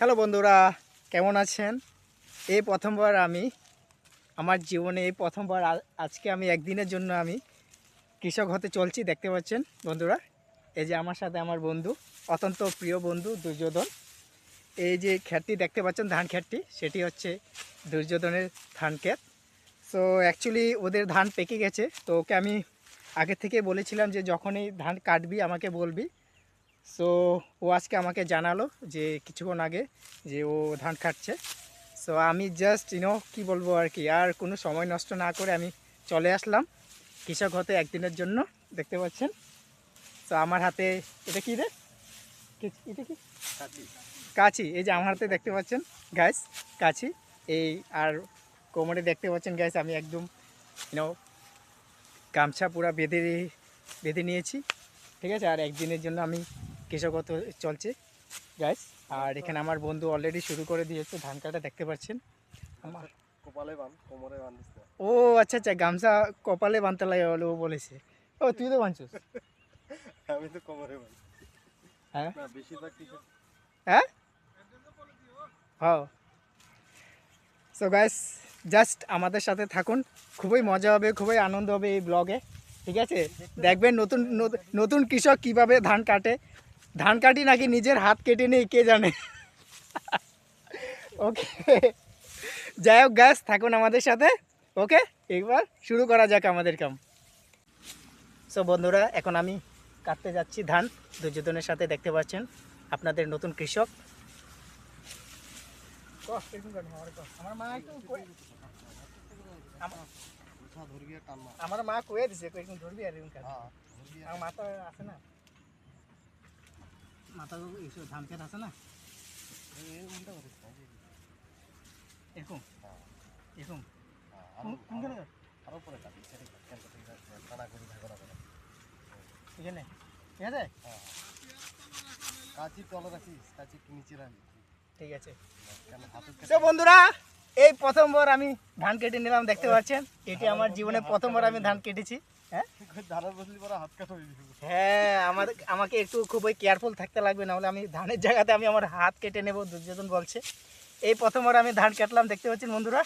Hello বন্ধুরা, কেমন আছেন? এই প্রথমবার আমি আমার জীবনে এই প্রথমবার আজকে আমি একদিনের জন্য আমি কৃষক হতে চলছি, দেখতে পাচ্ছেন বন্ধুরা? এই যে আমার সাথে আমার বন্ধু, অত্যন্ত প্রিয় বন্ধু দুর্যোধন। এই যে খ্যাতটি দেখতে পাচ্ছেন, ধান খ্যাতটি সেটি হচ্ছে দুর্যোধনের ধান ক্ষেত। সো অ্যাকচুয়ালি ওদের ধান পেকে গেছে, তো ওকে আমি আগে থেকে বলেছিলাম যে যখনই ধান কাটবি, আমাকে বলবি সো ও আজকে আমাকে জানালো যে কিছুক্ষণ আগে যে ও ধান কাটছে সো আমি জাস্ট ইনো কি বলব আর কি আর কোনো সময় নষ্ট না করে আমি চলে আসলাম কৃষক হতে একদিনের জন্য দেখতে পাচ্ছেন? তো আমার হাতে এটা কি রে? এটা কি? কাছি এই যে আমার হাতে দেখতে পাচ্ছেন গ্যাস কাছি এই আর কোমরে দেখতে পাচ্ছেন গ্যাস আমি একদম ইউনো গামছা পুরা বেঁধে বেঁধে নিয়েছি ঠিক আছে? আর একদিনের জন্য আমি কৃষকত চলছে গ্যাস আর এখানে আমার বন্ধু অলরেডি শুরু করে দিয়েছে ধান কাটা দেখতে পাচ্ছেন? আমার কপালে বান কোমরে বান্ধিস ও আচ্ছা আচ্ছা গামছা কপালে বানতে লাগে বলে ও বলেছে। ও তুই তো বানছিস? আমি তো কোমরে বান হ্যাঁ? না বেশিরভাগ কৃষক হ্যাঁ? হ্যাঁ সো গাইস জাস্ট আমাদের সাথে থাকুন। খুবই মজা হবে খুবই আনন্দ হবে এই ব্লগে ঠিক আছে? দেখবেন নতুন- নতুন কৃষক কীভাবে ধান কাটে। ধান কাটি নাকি নিজের হাত কেটে নেই কে জানে? ওকে যাই হোক গ্যাস থাকুন আমাদের সাথে। ওকে একবার শুরু করা যাক আমাদের কাম। সো বন্ধুরা এখন আমি কাটতে যাচ্ছি ধান। দুর্যোধনের সাথে দেখতে পাচ্ছেন আপনাদের নতুন কৃষক। আমার মা একটু কই- আমা- উঠা ধরবি আর টান মার। আমার মা কয়ে দিছে হ্যাঁ মাথা আছে না। মাথা এইসব ধান খেত আছে না? এরকম? হ্যাঁ, এরকম? হ্যাঁ, কোনখানে আরো- আরও পরে কাটি সেটাই কাট, কেন কাটি না, টানা করি ভাগো করে। এখানে? ঠিক আছে? হ্যাঁ। কাঁচি তলে রাখিস কাঁচি নিচে ঠিক আছে। তো বন্ধুরা এই প্রথমবার আমি ধান কেটে নিলাম, দেখতে পাচ্ছেন? এটি আমার জীবনে প্রথমবার আমি ধান কেটেছি হ্যাঁ? হয়ে আমার আমাকে একটু খুবই কেয়ারফুল থাকতে লাগবে না হলে আমি ধানের জায়গাতে আমি আমার হাত কেটে নেব, দুর্যোধন বলছে। এই প্রথমবার আমি ধান কাটলাম, দেখতে পাচ্ছেন বন্ধুরা।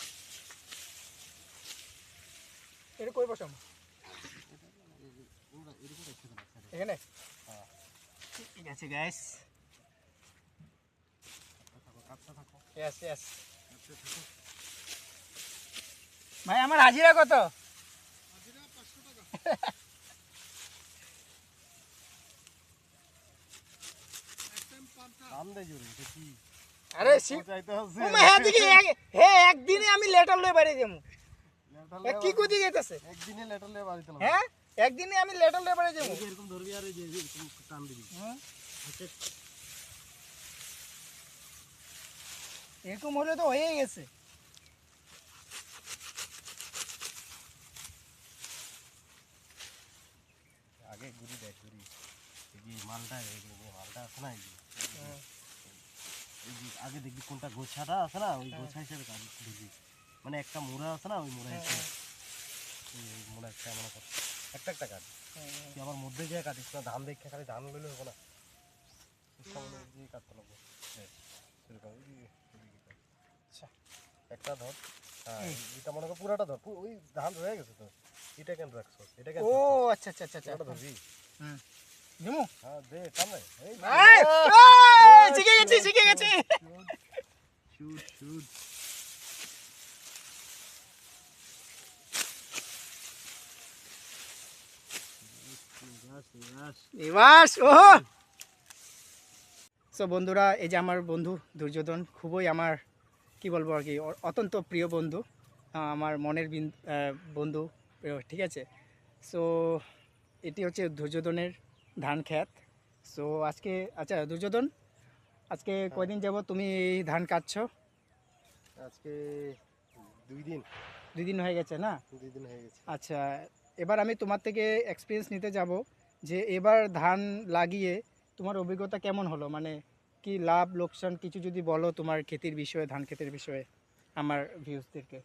ঠিক আছে গ্যাস ইয়েস ইয়েস ভাই আমার হাজিরা কত? কি? আরে হ্যাঁ একদিনে আমি লেটার লয়ে বাড়ি যাব। কি কুদি গেতেছে একদিনে লেটার লে বাড়িতে হ্যাঁ একদিনে আমি লেটার লয়ে বাড়ি যাব। এরকম ধরবি আর এই যে টান দিবি। হুম। এরকম হলে তো হয়ে গেছে আগে ঘুরি দেখ ঘুরি এই যে মালটা এই মালটা আছে না এই যে হুম। এই যে আগে দেখবি কোনটা গোছাটা আছে না ওই গোছা হিসেবে কাজ দেখবি। মানে একটা মোড়া আছে না ওই মোড়া হিসেবে। এই এই মোড়া একটা মনে কর একটা একটা কাজ। তুই আমার মধ্যে যে কাটিস না ধান দেখে খালি ধান লইলে হবে না। সামনে দিয়ে কাটতে লাগবে। আচ্ছা। একটা ধর হ্যাঁ এটা মনে কর পুরাটা ধর ওই ধান রয়ে গেছে তো। এটা কেন রাখছো এটা কেন ও আচ্ছা আচ্ছা আচ্ছা আচ্ছা। এটা ধরবি? হুম হ্যাঁ দে এই শিখে গেছি শিখে গেছি। শুট শুট ও সো বন্ধুরা এই যে আমার বন্ধু দুর্যোধন খুবই আমার কি বলব আর কি অত্যন্ত প্রিয় বন্ধু আমার মনের বিন- বন্ধু ঠিক আছে? সো এটি হচ্ছে দুর্যোধনের ধান ক্ষেত সো আজকে আচ্ছা দুর্যোধন আজকে কয়দিন যাব তুমি এই ধান কাটছো? আজকে দুই দিন। দুই দিন হয়ে গেছে না? দুই দিন হয়ে গেছে। আচ্ছা এবার আমি তোমার থেকে এক্সপিরিয়েন্স নিতে যাব যে এবার ধান লাগিয়ে তোমার অভিজ্ঞতা কেমন হলো? মানে কি লাভ লোকসান কিছু যদি বলো তোমার ক্ষেতির বিষয়ে ধান ক্ষেতের বিষয়ে আমার ভিউজদেরকে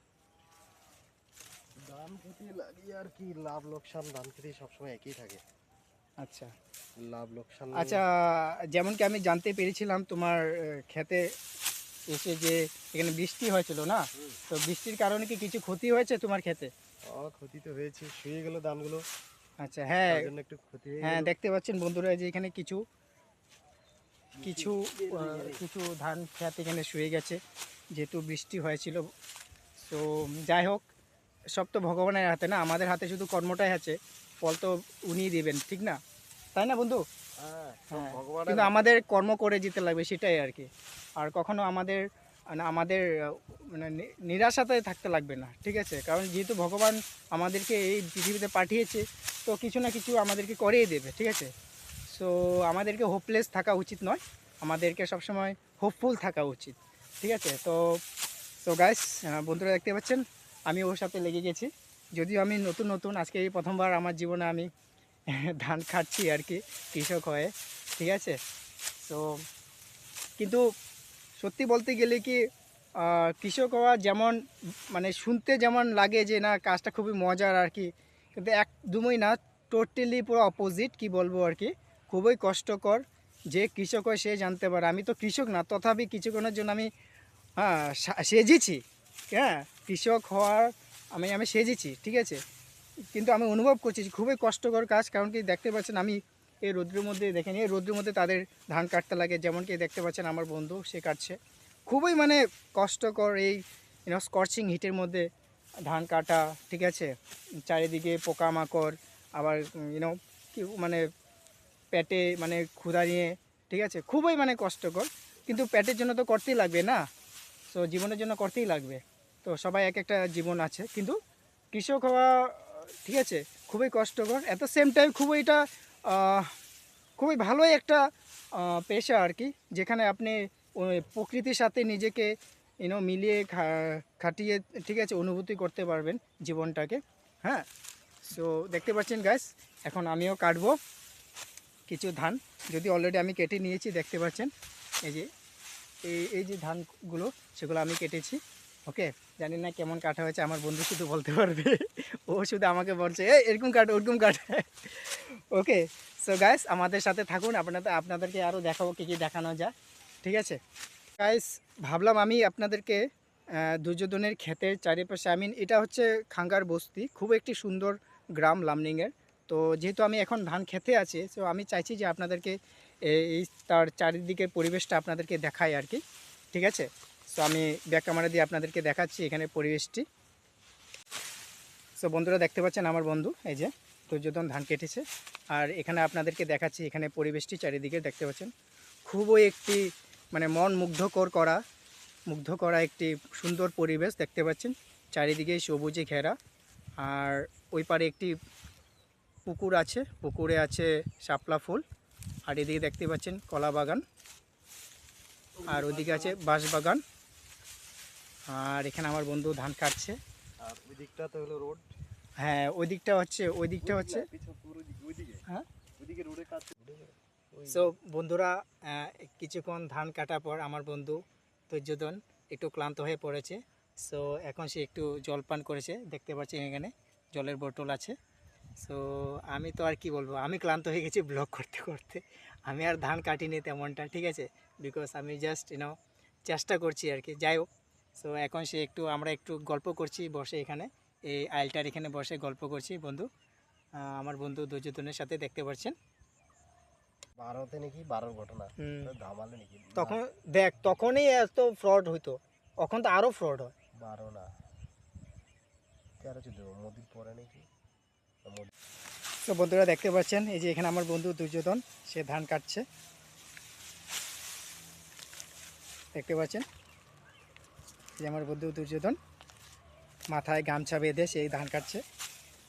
ধান খেতে লাগিয়ে আর কি লাভ লোকসান ধান খেতে সবসময় একই থাকে। আচ্ছা। লাভ লোকসান আচ্ছা যেমন কি আমি জানতে পেরেছিলাম তোমার ক্ষেতে এসে যে এখানে বৃষ্টি হয়েছিল না? তো বৃষ্টির কারণে কি কিছু ক্ষতি হয়েছে তোমার খেতে? ক্ষতি তো হয়েছে শুয়ে গেল ধানগুলো। আচ্ছা হ্যাঁ। একটু ক্ষতি হ্যাঁ দেখতে পাচ্ছেন বন্ধুরা যে এখানে কিছু কিছু কিছু ধান খেত এখানে শুয়ে গেছে যেহেতু বৃষ্টি হয়েছিল। তো যাই হোক সব তো ভগবানের হাতে না আমাদের হাতে শুধু কর্মটাই আছে। ফল তো উনিই দিবেন ঠিক না? তাই না বন্ধু? হ্যাঁ হ্যাঁ, কিন্তু আমাদের কর্ম করে যেতে লাগবে সেটাই আর কি। আর কখনো আমাদের মানে আমাদের মানে নিরাশাতে থাকতে লাগবে না ঠিক আছে? কারণ যেহেতু ভগবান আমাদেরকে এই পৃথিবীতে পাঠিয়েছে তো কিছু না কিছু আমাদেরকে করেই দেবে ঠিক আছে? সো আমাদেরকে হোপলেস থাকা উচিত নয় আমাদেরকে সবসময় হোপফুল থাকা উচিত ঠিক আছে? তো তো গাইস বন্ধুরা দেখতে পাচ্ছেন আমি ওর সাথে লেগে গেছি। যদিও আমি নতুন নতুন, আজকে এই প্রথমবার আমার জীবনে আমি ধান খাচ্ছি আর কি কৃষক হয়ে, ঠিক আছে? তো কিন্তু সত্যি বলতে গেলে কি কৃষক হওয়া যেমন মানে শুনতে যেমন লাগে যে না, কাজটা খুবই মজার আর কি, কিন্তু একদমই না টোটালি পুরো অপোজিট কি বলব আর কি, খুবই কষ্টকর, যে কৃষক হয় সে জানতে পারে। আমি তো কৃষক না, তথাপি কিছুক্ষণের জন্য আমি হ্যাঁ সেজেছি হ্যাঁ কৃষক হওয়ার আমি আমি সেজেছি, ঠিক আছে? কিন্তু আমি অনুভব করছি খুবই কষ্টকর কাজ, কারণ কি দেখতে পাচ্ছেন আমি এই রৌদ্রের মধ্যে, দেখেন, এই রৌদ্রের মধ্যে তাদের ধান কাটতে লাগে, যেমন কি দেখতে পাচ্ছেন আমার বন্ধু, সে কাটছে। খুবই মানে কষ্টকর এই স্কর্চিং হিটের মধ্যে ধান কাটা, ঠিক আছে? চারিদিকে পোকামাকড়, আবার ইউনো কি মানে পেটে মানে ক্ষুধা নিয়ে, ঠিক আছে? খুবই মানে কষ্টকর, কিন্তু পেটের জন্য তো করতেই লাগবে না। তো জীবনের জন্য করতেই লাগবে। তো সবাই এক একটা জীবন আছে। কিন্তু কৃষক হওয়া, ঠিক আছে, খুবই কষ্টকর। এত সেম টাইম খুবই এটা খুবই ভালোই একটা পেশা আর কি, যেখানে আপনি প্রকৃতির সাথে নিজেকে ইউনো মিলিয়ে খাটিয়ে, ঠিক আছে, অনুভূতি করতে পারবেন জীবনটাকে হ্যাঁ? সো দেখতে পাচ্ছেন গাছ এখন আমিও কাটবো কিছু ধান। যদি অলরেডি আমি কেটে নিয়েছি, দেখতে পাচ্ছেন, এই যে, এই এই যে ধানগুলো, সেগুলো আমি কেটেছি। ওকে জানি না কেমন কাটা হয়েছে আমার বন্ধু শুধু বলতে পারবে। ও শুধু আমাকে বলছে "এই, এরকম কাট ওরকম কাট ওকে সো গাইস আমাদের সাথে থাকুন আপনাদের আপনাদেরকে আরও দেখাবো কী কী দেখানো যায় ঠিক আছে? গাইস ভাবলাম আমি আপনাদেরকে দুর্যোধনের ক্ষেতের চারিপাশে আই মিন এটা হচ্ছে খাঙ্গার বস্তি খুব একটি সুন্দর গ্রাম লামনিংয়ের তো যেহেতু আমি এখন ধান খেতে আছি সো আমি চাইছি যে আপনাদেরকে এই- এই তার চারিদিকের পরিবেশটা আপনাদেরকে দেখাই আর কি ঠিক আছে? সো আমি ব্যাক ক্যামেরা দিয়ে আপনাদেরকে দেখাচ্ছি এখানে পরিবেশটি। সো বন্ধুরা দেখতে পাচ্ছেন আমার বন্ধু, এই যে দুর্যোধন ধান কেটেছে। আর এখানে আপনাদেরকে দেখাচ্ছি এখানে পরিবেশটি চারিদিকে দেখতে পাচ্ছেন। খুবই একটি মানে মন মুগ্ধকর করা মুগ্ধ করা একটি সুন্দর পরিবেশ দেখতে পাচ্ছেন। চারিদিকে সবুজে ঘেরা। আর ওই পারে একটি পুকুর আছে, পুকুরে আছে শাপলা ফুল। আর এদিকে দেখতে পাচ্ছেন কলা বাগান। আর ওদিকে আছে বাঁশ বাগান। আর এখানে আমার বন্ধু ধান কাটছে। আর ওই দিকটা তো হলো রোড। হ্যাঁ ওই দিকটা হচ্ছে ওই দিকটা হচ্ছে। হ্যাঁ? ওইদিকে সো বন্ধুরা কিছুক্ষণ ধান কাটার পর আমার বন্ধু দুর্যোধন একটু ক্লান্ত হয়ে পড়েছে। সো এখন সে একটু জল পান করেছে দেখতে পাচ্ছেন এখানে জলের বোতল আছে। সো আমি তো আর কি বলব আমি ক্লান্ত হয়ে গেছি ব্লগ করতে করতে। আমি আর ধান কাটিনি তেমনটা ঠিক আছে? বিকজ আমি জাস্ট ইউনো চেষ্টা করছি আর কি। যাই হোক সো এখন সে একটু আমরা একটু গল্প করছি বসে এখানে। এই আইলটার এখানে বসে গল্প করছি বন্ধু। আমার বন্ধু দুর্যোধনের সাথে দেখতে পাচ্ছেন বারোতে নাকি বারোর ঘটনা। ধামালে নাকি। তখন দেখ তখনই এত ফ্রড হইতো। এখন তো আরও ফ্রড হয়। বারো না। তেরো চোদ্দ মোদির পরে নাকি? তো বন্ধুরা দেখতে পাচ্ছেন এই যে এখানে আমার বন্ধু দুর্যোধন সে ধান কাটছে। দেখতে পাচ্ছেন? যে আমার বন্ধু দুর্যোধন মাথায় গামছা বেঁধে সেই ধান কাটছে।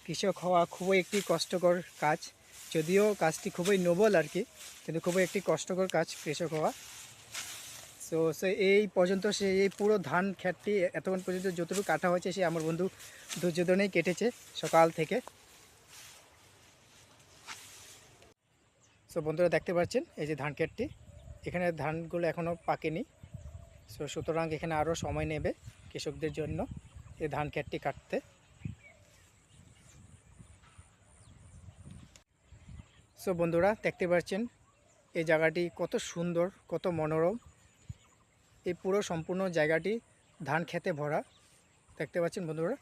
কৃষক হওয়া খুবই একটি কষ্টকর কাজ, যদিও কাজটি খুবই নোবল আর কি, কিন্তু খুবই একটি কষ্টকর কাজ কৃষক হওয়া। সো সে এই পর্যন্ত সে এই পুরো ধান ক্ষেতটি এতক্ষণ পর্যন্ত যতটুকু কাটা হয়েছে সে আমার বন্ধু দুর্যোধনেই কেটেছে সকাল থেকে। সো বন্ধুরা দেখতে পাচ্ছেন এই যে ধান ক্ষেতটি, এখানে ধানগুলো এখনও পাকেনি। সো সুতরাং এখানে আরও সময় নেবে কৃষকদের জন্য এই ধান ক্ষেতটি কাটতে। সো বন্ধুরা, দেখতে পাচ্ছেন, এই জায়গাটি কত সুন্দর, কত মনোরম। এই পুরো সম্পূর্ণ জায়গাটি ধান খেতে ভরা। দেখতে পাচ্ছেন বন্ধুরা,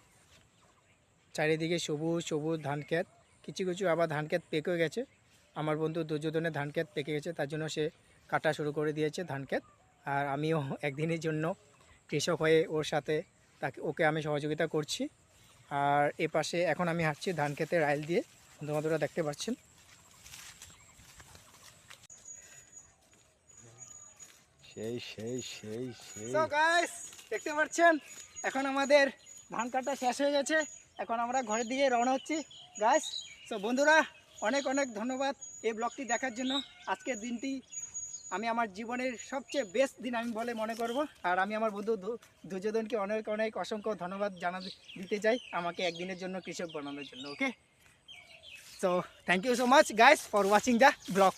চারিদিকে সবুজ সবুজ ধান ক্ষেত। কিছু কিছু আবার ধান ক্ষেত পেকে গেছে। আমার বন্ধু দুর্যোধনের ধান ক্ষেত পেকে গেছে, তার জন্য সে কাটা শুরু করে দিয়েছে ধান ক্ষেত। আর আমিও একদিনের জন্য কৃষক হয়ে ওর সাথে তাকে ওকে আমি সহযোগিতা করছি। আর এ পাশে এখন আমি হাঁটছি ধান ক্ষেতের আইল দিয়ে। বন্ধু বান্ধবরা দেখতে পাচ্ছেন। সেই সেই সেই সেই। দেখতে পাচ্ছেন? এখন আমাদের ধান কাটা শেষ হয়ে গেছে। এখন আমরা ঘরের দিকে রওনা হচ্ছি। গাছ তো বন্ধুরা অনেক অনেক ধন্যবাদ এই ব্লগটি দেখার জন্য। আজকের দিনটি আমি আমার জীবনের সবচেয়ে বেস্ট দিন আমি বলে মনে করব। আর আমি আমার বন্ধু দুর্যোধনকে অনেক অনেক অসংখ্য ধন্যবাদ জানা দিতে চাই আমাকে একদিনের জন্য কৃষক বানানোর জন্য okay so thank you so much guys for watching the blog